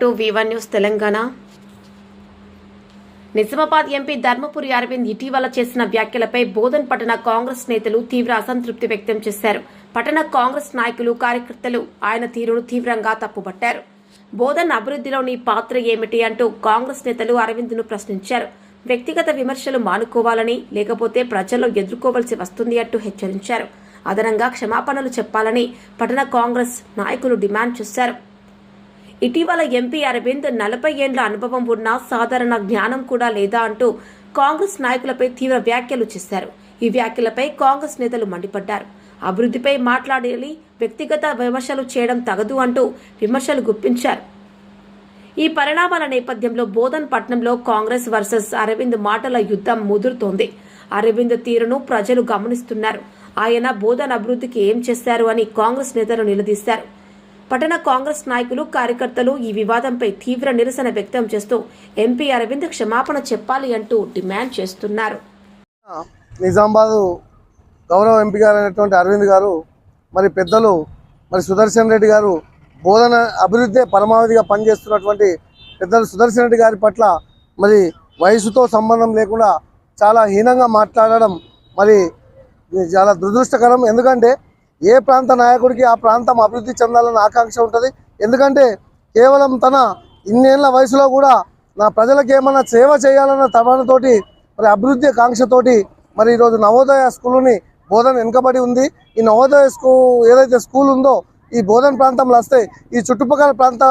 To వివన్ news Telangana. Nizamabad MP Dharmapuri Arvind ఇటీవల చేసిన వ్యాఖ్యలపై బోధన్ పట్టణ కాంగ్రెస్ నేతలు తీవ్ర అసంతృప్తి వ్యక్తం చేశారు. పట్టణ కాంగ్రెస్ నాయకులు కార్యకర్తలు ఆయన తీరును తీవ్రంగా తప్పుపట్టారు. బోధన్ అభివృద్ధిలోని పాత్ర ఏమిటి అంటూ కాంగ్రెస్ నేతలు అరవింద్ను ప్రశ్నించారు. వ్యక్తిగత విమర్శలు మానుకోవాలని లేకపోతే ప్రజల్లో ఎదుర్కోవలసి వస్తుంది అంటూ హెచ్చరించారు. అదనంగా క్షమాపణలు చెప్పాలని పట్టణ కాంగ్రెస్ నాయకులు డిమాండ్ చేశారు. ఇటీవల ఎంపీ అరవింద్ నలభై ఏండ్ల అనుభవం ఉన్న సాధారణ జ్ఞానం కూడా లేదా అంటూ కాంగ్రెస్ నాయకులపై తీవ్ర వ్యాఖ్యలు చేశారు. ఈ వ్యాఖ్యలపై కాంగ్రెస్ నేతలు మండిపడ్డారు. అభివృద్ధిపై మాట్లాడాలి వ్యక్తిగత విమర్శలు చేయడం తగదు అంటూ విమర్శలు గుప్పించారు. ఈ పరిణామాల నేపథ్యంలో బోధన్ పట్నంలో కాంగ్రెస్ వర్సెస్ అరవింద్ మాటల యుద్ధం ముదురుతోంది. అరవింద్ తీరును ప్రజలు గమనిస్తున్నారు. ఆయన బోధన్ అభివృద్ధికి ఏం చేశారు అని కాంగ్రెస్ నేతలు నిలదీశారు. పట్టణ కాంగ్రెస్ నాయకులు కార్యకర్తలు ఈ వివాదంపై తీవ్ర నిరసన వ్యక్తం చేస్తూ ఎంపీ అరవింద్ క్షమాపణ చెప్పాలి అంటూ డిమాండ్ చేస్తున్నారు. నిజామాబాదు గౌరవ ఎంపీ గారు అయినటువంటి అరవింద్ గారు మరి పెద్దలు మరి సుదర్శన్ రెడ్డి గారు బోధన అభివృద్ధి పరమావధిగా పనిచేస్తున్నటువంటి పెద్దలు సుదర్శన్ రెడ్డి గారి పట్ల మరి వయసుతో సంబంధం లేకుండా చాలా హీనంగా మాట్లాడడం మరి చాలా దురదృష్టకరం. ఎందుకంటే ఏ ప్రాంత నాయకుడికి ఆ ప్రాంతం అభివృద్ధి చెందాలన్న ఆకాంక్ష ఉంటుంది? ఎందుకంటే కేవలం తన ఇన్నేళ్ళ వయసులో కూడా నా ప్రజలకు ఏమన్నా సేవ చేయాలన్న తమనతోటి మరి అభివృద్ధి కాంక్షతోటి మరి ఈరోజు నవోదయ స్కూల్ని బోధన వెనుకబడి ఉంది. ఈ నవోదయ స్కూల్ ఏదైతే స్కూల్ ఉందో ఈ బోధన ప్రాంతంలో వస్తే ఈ చుట్టుపక్కల ప్రాంత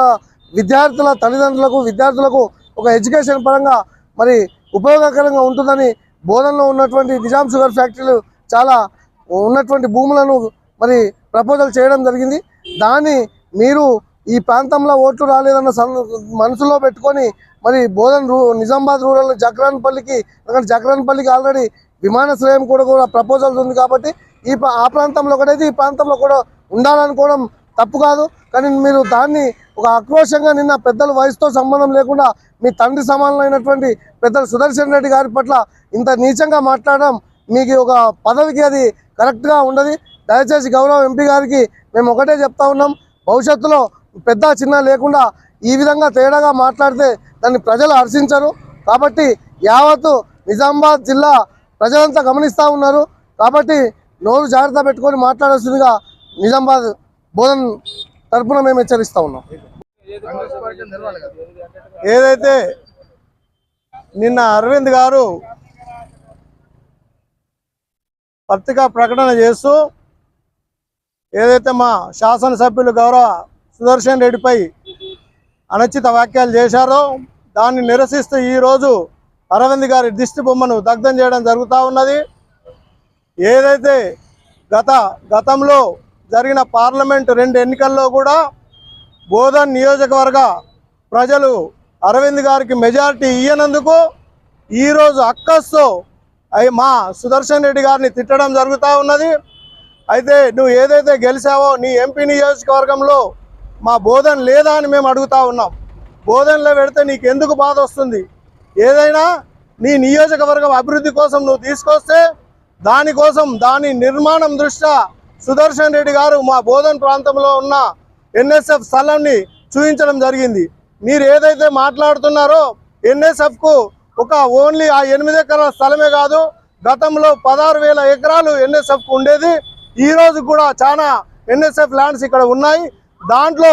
విద్యార్థుల తల్లిదండ్రులకు విద్యార్థులకు ఒక ఎడ్యుకేషన్ పరంగా మరి ఉపయోగకరంగా ఉంటుందని బోధనలో ఉన్నటువంటి నిజాం షుగర్ ఫ్యాక్టరీలు చాలా ఉన్నటువంటి భూములను మరి ప్రపోజల్ చేయడం జరిగింది. దాన్ని మీరు ఈ ప్రాంతంలో ఓట్లు రాలేదన్న సం- మనసులో పెట్టుకొని మరి బోధన్ రూ నిజామాబాద్ రూరల్ జక్రాన్పల్లికి ఎందుకంటే జక్రాన్పల్లికి ఆల్రెడీ విమానాశ్రయం కూడా కూడా ప్రపోజల్స్ ఉంది కాబట్టి ఈ ఆ ప్రాంతంలో ఒకటైతే ఈ ప్రాంతంలో కూడా ఉండాలనుకోవడం తప్పు కాదు. కానీ మీరు దాన్ని ఒక ఆక్రోషంగా నిన్న పెద్దల వయసుతో సంబంధం లేకుండా మీ తండ్రి సమానమైనటువంటి పెద్దలు సుదర్శన్ రెడ్డి గారి పట్ల ఇంత నీచంగా మాట్లాడడం మీకు ఒక పదవికి అది కరెక్ట్గా ఉండదు. దయచేసి గౌరవ ఎంపీ గారికి మేము ఒకటే చెప్తా ఉన్నాం. భవిష్యత్తులో పెద్ద చిన్న లేకుండా ఈ విధంగా తేడాగా మాట్లాడితే దాన్ని ప్రజలు హర్షించరు. కాబట్టి యావత్తు నిజామాబాద్ జిల్లా ప్రజలంతా గమనిస్తూ ఉన్నారు. కాబట్టి నోరు జాగ్రత్త పెట్టుకొని మాట్లాడాల్సిందిగా నిజామాబాద్ బోధన్ తరఫున మేము హెచ్చరిస్తూ ఉన్నాం. ఏదైతే నిన్న అరవింద్ గారు పత్రికా ప్రకటన చేస్తూ ఏదైతే మా శాసనసభ్యులు గౌరవ సుదర్శన్ రెడ్డిపై అనుచిత వ్యాఖ్యలు చేశారో దాన్ని నిరసిస్తూ ఈరోజు అరవింద్ గారి దిష్టి బొమ్మను దగ్ధం చేయడం జరుగుతూ ఉన్నది. ఏదైతే గత గతంలో జరిగిన పార్లమెంట్ రెండు ఎన్నికల్లో కూడా బోధన్ నియోజకవర్గ ప్రజలు అరవింద్ గారికి మెజారిటీ ఇయ్యనందుకు ఈరోజు అక్కస్తో అయి మా సుదర్శన్ రెడ్డి గారిని తిట్టడం జరుగుతూ ఉన్నది. అయితే నువ్వు ఏదైతే గెలిచావో నీ ఎంపీ నియోజకవర్గంలో మా బోధన లేదా అని మేము అడుగుతా ఉన్నాం. బోధనలో పెడితే నీకు ఎందుకు బాధ వస్తుంది? ఏదైనా నీ నియోజకవర్గం అభివృద్ధి కోసం నువ్వు తీసుకొస్తే దానికోసం దాని నిర్మాణం దృష్ట్యా సుదర్శన్ రెడ్డి గారు మా బోధన్ ప్రాంతంలో ఉన్న ఎన్ఎస్ఎఫ్ స్థలాన్ని చూపించడం జరిగింది. మీరు ఏదైతే మాట్లాడుతున్నారో ఎన్ఎస్ఎఫ్కు ఒక ఓన్లీ ఆ ఎనిమిది ఎకరాల స్థలమే కాదు గతంలో పదహారు వేల ఎకరాలు ఎన్ఎస్ఎఫ్కు ఉండేది. ఈ రోజు కూడా చాలా ఎన్ఎస్ఎఫ్ ల్యాండ్స్ ఇక్కడ ఉన్నాయి. దాంట్లో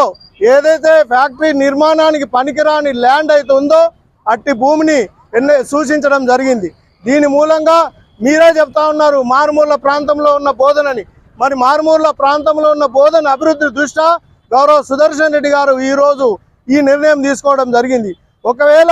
ఏదైతే ఫ్యాక్టరీ నిర్మాణానికి పనికిరాని ల్యాండ్ అయితే ఉందో అట్టి భూమిని ఎన్ఏ సూచించడం జరిగింది. దీని మూలంగా మీరే చెప్తా ఉన్నారు మారుమూల ప్రాంతంలో ఉన్న బోధనని. మరి మారుమూల ప్రాంతంలో ఉన్న బోధన అభివృద్ధి దృష్ట్యా గౌరవ సుదర్శన్ రెడ్డి గారు ఈరోజు ఈ నిర్ణయం తీసుకోవడం జరిగింది. ఒకవేళ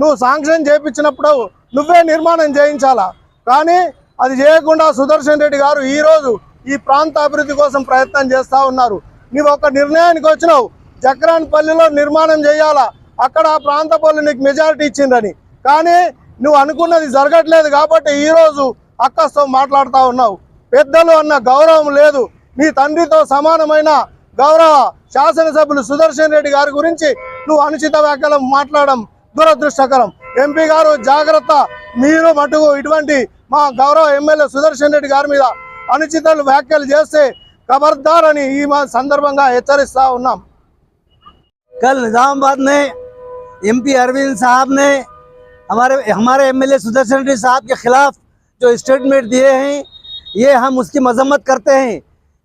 నువ్వు శాంక్షన్ చేయించినప్పుడు నువ్వే నిర్మాణం చేయించాలా? కానీ అది చేయకుండా సుదర్శన్ రెడ్డి గారు ఈరోజు ఈ ప్రాంత అభివృద్ధి కోసం ప్రయత్నం చేస్తా ఉన్నారు. నువ్వు ఒక నిర్ణయానికి వచ్చినావు. జక్రాన్పల్లిలో నిర్మాణం చేయాలా? అక్కడ ఆ ప్రాంత పనులు నీకు మెజారిటీ ఇచ్చిందని కానీ నువ్వు అనుకున్నది జరగట్లేదు కాబట్టి ఈరోజు అక్కస్తో మాట్లాడుతూ ఉన్నావు. పెద్దలు అన్న గౌరవం లేదు. నీ తండ్రితో సమానమైన గౌరవ శాసనసభ్యులు సుదర్శన్ రెడ్డి గారి గురించి నువ్వు అనుచిత వ్యాఖ్యలు మాట్లాడడం దురదృష్టకరం. ఎంపీ గారు జాగ్రత్త. మీరు మటుకు ఇటువంటి మా గౌరవ ఎమ్మెల్యే సుదర్శన్ రెడ్డి గారి మీద అనుచిత వ్యాఖ్యలు చేస్తే ఖబర్దార్ అని ఈ మా సందర్భంగా హెచ్చరిస్తా ఉన్నాం कल निजामाबाद में एमपी अरविंद साहब ने हमारे हमारे एमएलए सुदर्शन रेड्डी साहब के खिलाफ जो स्टेटमेंट दिए हैं ये हम उसकी मजम्मत करते हैं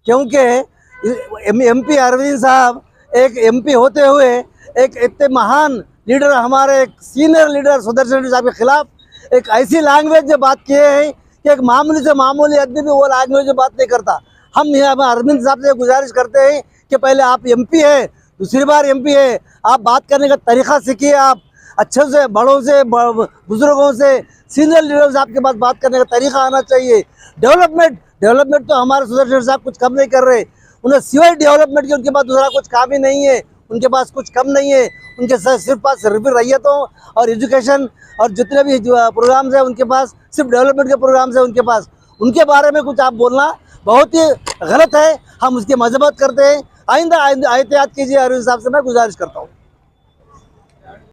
क्योंकि एमपी अरविंद साहब एक एमपी होते हुए एक इतने महान लीडर हमारे एक सीनियर लीडर सुदर्शन रेड्डी साहब के खिलाफ एक ऐसी लैंग्वेज में बात किए हैं कि एक मामूली से मामूली आदमी भी वो लैंग्वेज में बात नहीं करता। हम यहाँ अरविंद साहब से गुजारिश करते हैं कि पहले आप एमपी है, दूसरी बार एमपी है। आप बात करने का तरीका सीखिए आप। अच्छे से, बड़ों से बुज़ुर्गों से सीनियर लीडर्स आपके पास बात करने का तरीका आना चाहिए। डेवलपमेंट डेवलपमेंट तो हमारे सुदर्शन साहब कुछ कम नहीं कर रहे। उन्हें सिवाय डेवलपमेंट के उनके पास दूसरा कुछ काम ही नहीं है। उनके पास कुछ कम नहीं है। उनके सिर्फ़ पास सिर्फ़ रैयतों और एजुकेशन और जितने भी प्रोग्राम्स हैं उनके पास, सिर्फ़ डेवलपमेंट के प्रोग्राम्स हैं उनके पास, उनके बारे में कुछ आप बोलना बहुत ही गलत है। हम उसकी मजम्मत करते हैं। आइंदा आइंदा एहतियात कीजिए अरविंद साहब से मैं गुजारिश करता हूँ।